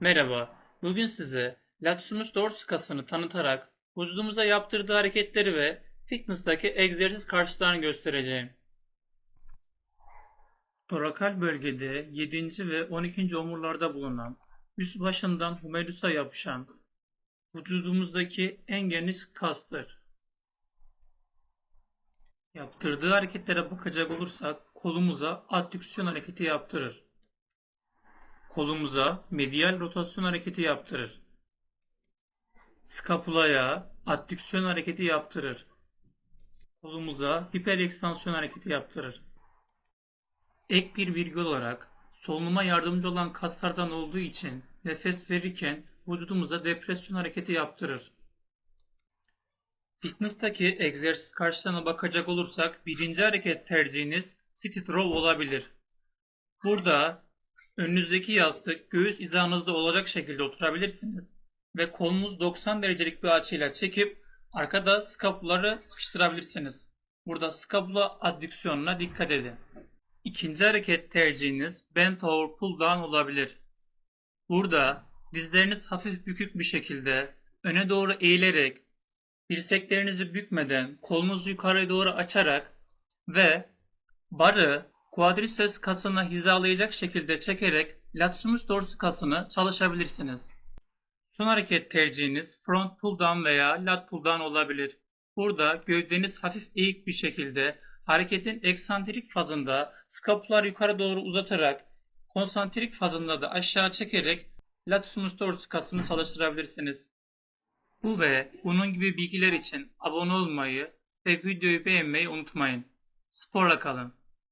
Merhaba, bugün size Latissimus dorsi kasını tanıtarak vücudumuza yaptırdığı hareketleri ve fitness'taki egzersiz karşıtlarını göstereceğim. Torakal bölgede 7. ve 12. omurlarda bulunan, üst başından humerusa yapışan, vücudumuzdaki en geniş kastır. Yaptırdığı hareketlere bakacak olursak kolumuza addüksiyon hareketi yaptırır. Kolumuza medial rotasyon hareketi yaptırır. Skapulaya addüksiyon hareketi yaptırır. Kolumuza hiperekstansiyon hareketi yaptırır. Ek bir virgül olarak solunuma yardımcı olan kaslardan olduğu için nefes verirken vücudumuza depresyon hareketi yaptırır. Fitness'taki egzersiz karşılığına bakacak olursak birinci hareket tercihiniz sit row olabilir. Burada önünüzdeki yastık göğüs hizanızda olacak şekilde oturabilirsiniz ve kolunuz 90 derecelik bir açıyla çekip arkada skapuları sıkıştırabilirsiniz. Burada skapula addüksiyonuna dikkat edin. İkinci hareket tercihiniz bent over pull down olabilir. Burada dizleriniz hafif bükük bir şekilde öne doğru eğilerek dirseklerinizi bükmeden kolunuzu yukarıya doğru açarak ve barı quadriceps kasına hizalayacak şekilde çekerek latissimus dorsi kasını çalışabilirsiniz. Son hareket tercihiniz front pull down veya lat pull down olabilir. Burada gövdeniz hafif eğik bir şekilde hareketin eksantrik fazında skapular yukarı doğru uzatarak konsantrik fazında da aşağı çekerek latissimus dorsi kasını çalıştırabilirsiniz. Bu ve bunun gibi bilgiler için abone olmayı ve videoyu beğenmeyi unutmayın. Sporla kalın.